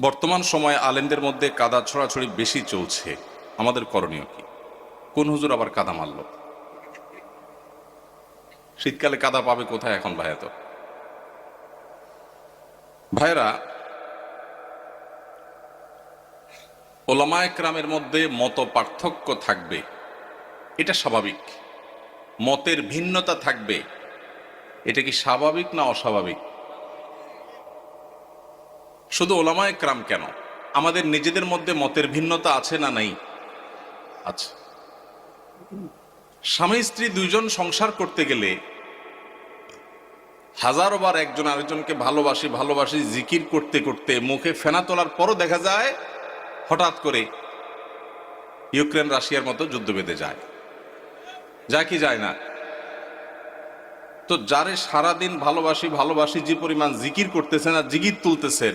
বর্তমান সময়ে আলেমদের মধ্যে কাদা ছড়াছড়ি বেশি চলছে। আমাদের করণীয় কি? কোন হুজুর আবার কাদা মারল? শীতকালে কাদা পাবে কোথায় এখন ভাইয়া তো? ভাইরা ওলামা মধ্যে মত পার্থক্য থাকবে। এটা স্বাভাবিক। মতের ভিন্নতা থাকবে। এটা কি স্বাভাবিক না অস্বাভাবিক? শুধু ওলামা একরাম কেন? আমাদের নিজেদের মধ্যে মতের ভিন্নতা আছে না নাই? আচ্ছা। স্বামী স্ত্রী দুইজন সংসার করতে গেলে হাজারো বার একজন আরেকজনকে ভালোবাসি ভালোবাসি, জিকির করতে করতে মুখে ফেনা তোলার পরও দেখা যায়, হঠাৎ করে ইউক্রেন, রাশিয়ার মতো যুদ্ধ বেঁধে যায়। যা কি যায় না? তো যারে সারাদিন ভালোবাসি ভালোবাসি, যে পরিমাণ জিকির করতেছেন আর জিকির তুলতেছেন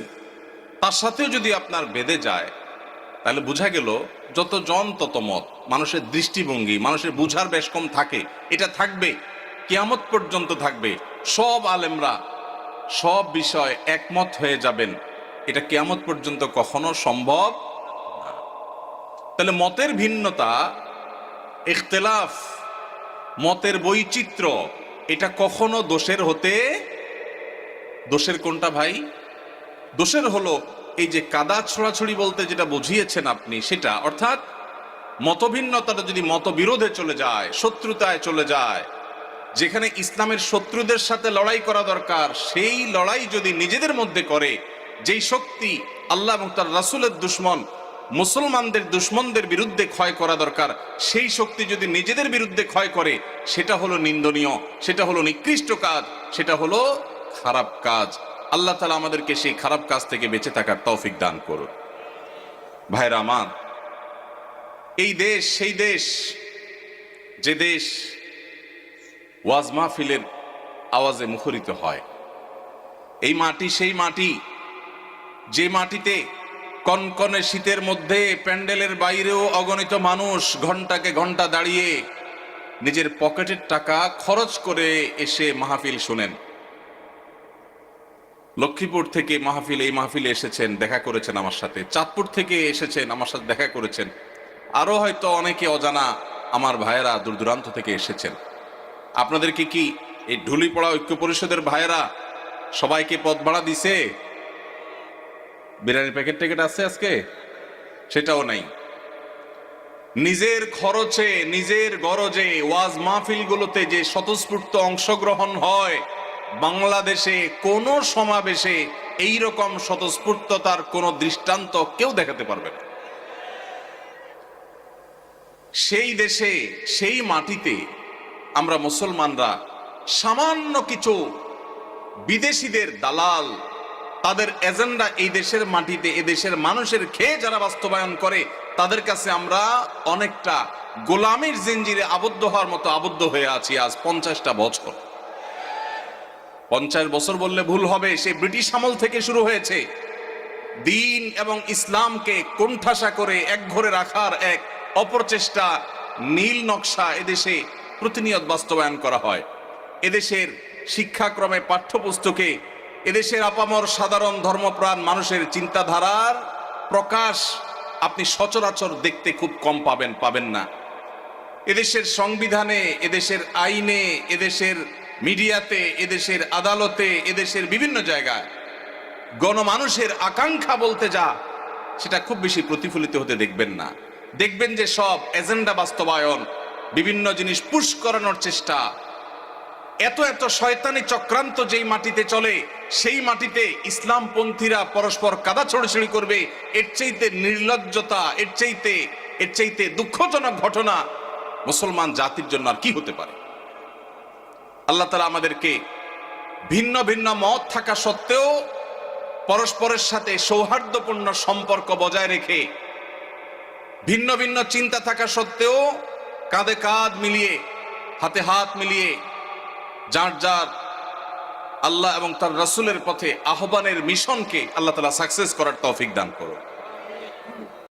তার সাথেও যদি আপনার বেঁধে যায়, তাহলে বোঝা গেল যত জন তত মত। মানুষের দৃষ্টিভঙ্গি, মানুষের বুঝার বেশ কম থাকে। এটা থাকবে, কিয়ামত পর্যন্ত থাকবে। সব আলেমরা সব বিষয় একমত হয়ে যাবেন। এটা কিয়ামত পর্যন্ত কখনো সম্ভব তাহলে মতের ভিন্নতা, ইখতলাফ, মতের বৈচিত্র্য, এটা কখনো দোষের হতে, দোষের কোনটা ভাই? দোষের হলো এই যে কাদা ছড়াছড়ি বলতে যেটা বুঝিয়েছেন আপনি, সেটা, অর্থাৎ মতভিন্নতাটা যদি মতবিরোধে চলে যায়, শত্রুতায় চলে যায়, যেখানে ইসলামের শত্রুদের সাথে লড়াই করা দরকার, সেই লড়াই যদি নিজেদের মধ্যে করে, যেই শক্তি আল্লাহ এবং তার রাসুলের দুশ্মন, মুসলমানদের দুশ্মনদের বিরুদ্ধে ক্ষয় করা দরকার, সেই শক্তি যদি নিজেদের বিরুদ্ধে ক্ষয় করে, সেটা হলো নিন্দনীয়, সেটা হলো নিকৃষ্ট কাজ, সেটা হলো খারাপ কাজ। আল্লাহ তালা আমাদেরকে সেই খারাপ কাজ থেকে বেঁচে থাকার তৌফিক দান করুন। ভাইরা আমার, এই দেশ, সেই দেশ, যে দেশ ওয়াজ মাহফিলের আওয়াজে মুখরিত হয়, এই মাটি, সেই মাটি, যে মাটিতে কনকনে শীতের মধ্যে প্যান্ডেলের বাইরেও অগণিত মানুষ ঘন্টাকে ঘণ্টা দাঁড়িয়ে নিজের পকেটের টাকা খরচ করে এসে মাহফিল শোনেন। লক্ষ্মীপুর থেকে মাহফিল, এই মাহফিলে এসেছেন, দেখা করেছেন আমার সাথে। চাঁদপুর থেকে এসেছেন, আমার সাথে দেখা করেছেন। আরও হয়তো অনেকে অজানা আমার ভাইয়েরা দূর দূরান্ত থেকে এসেছেন। আপনাদেরকে কি এই ঢুলিপড়া ঐক্য পরিষদের ভাইয়েরা সবাইকে পথ ভাড়া দিছে? বিরিয়ানির প্যাকেট ট্যাকেট আছে আজকে? সেটাও নাই। নিজের খরচে, নিজের গরজে ওয়াজ মাহফিলগুলোতে যে স্বতঃস্ফূর্ত অংশগ্রহণ হয় বাংলাদেশে কোন সমাবেশে এই রকম স্বতঃস্ফূর্ততার কোন দৃষ্টান্ত কেউ দেখাতে পারবে না। সেই দেশে, সেই মাটিতে আমরা মুসলমানরা সামান্য কিছু বিদেশিদের দালাল, তাদের এজেন্ডা এই দেশের মাটিতে এ দেশের মানুষের খেয়ে যারা বাস্তবায়ন করে, তাদের কাছে আমরা অনেকটা গোলামের জিঞ্জিরে আবদ্ধ হওয়ার মতো আবদ্ধ হয়ে আছি আজ পঞ্চাশটা বছর। পঞ্চাশ বছর বললে ভুল হবে, সে ব্রিটিশ আমল থেকে শুরু হয়েছে। দিন এবং ইসলামকে কোণঠাসা করে এক ঘরে রাখার এক অপরচেষ্টা, নীল নকশা এদেশে প্রতিনিয়ত বাস্তবায়ন করা হয়। এদেশের শিক্ষাক্রমে পাঠ্যপুস্তকে এদেশের আপামর সাধারণ ধর্মপ্রাণ মানুষের চিন্তাধারার প্রকাশ আপনি সচরাচর দেখতে খুব কম পাবেন পাবেন না। এদেশের সংবিধানে, এদেশের আইনে, এদেশের মিডিয়াতে, এদেশের আদালতে, এদেশের বিভিন্ন জায়গায় গণমানুষের আকাঙ্ক্ষা বলতে যা, সেটা খুব বেশি প্রতিফলিত হতে দেখবেন না। দেখবেন যে সব এজেন্ডা বাস্তবায়ন, বিভিন্ন জিনিস পুশ করানোর চেষ্টা। এত এত শয়তানি চক্রান্ত যেই মাটিতে চলে, সেই মাটিতে ইসলামপন্থীরা পরস্পর কাদা ছড়াছড়ি করবে, এর চাইতে নির্লজ্জতা, এর চাইতে এর চাইতে দুঃখজনক ঘটনা মুসলমান জাতির জন্য আর কি হতে পারে? আল্লাহ তালা আমাদেরকে ভিন্ন ভিন্ন মত থাকা সত্ত্বেও পরস্পরের সাথে সৌহার্দ্যপূর্ণ সম্পর্ক বজায় রেখে ভিন্ন ভিন্ন চিন্তা থাকা সত্ত্বেও কাঁধে কাঁধ মিলিয়ে, হাতে হাত মিলিয়ে যার যার আল্লাহ এবং তার রাসূলের পথে আহ্বানের মিশনকে আল্লাহ তালা সাকসেস করার তৌফিক দান করুন।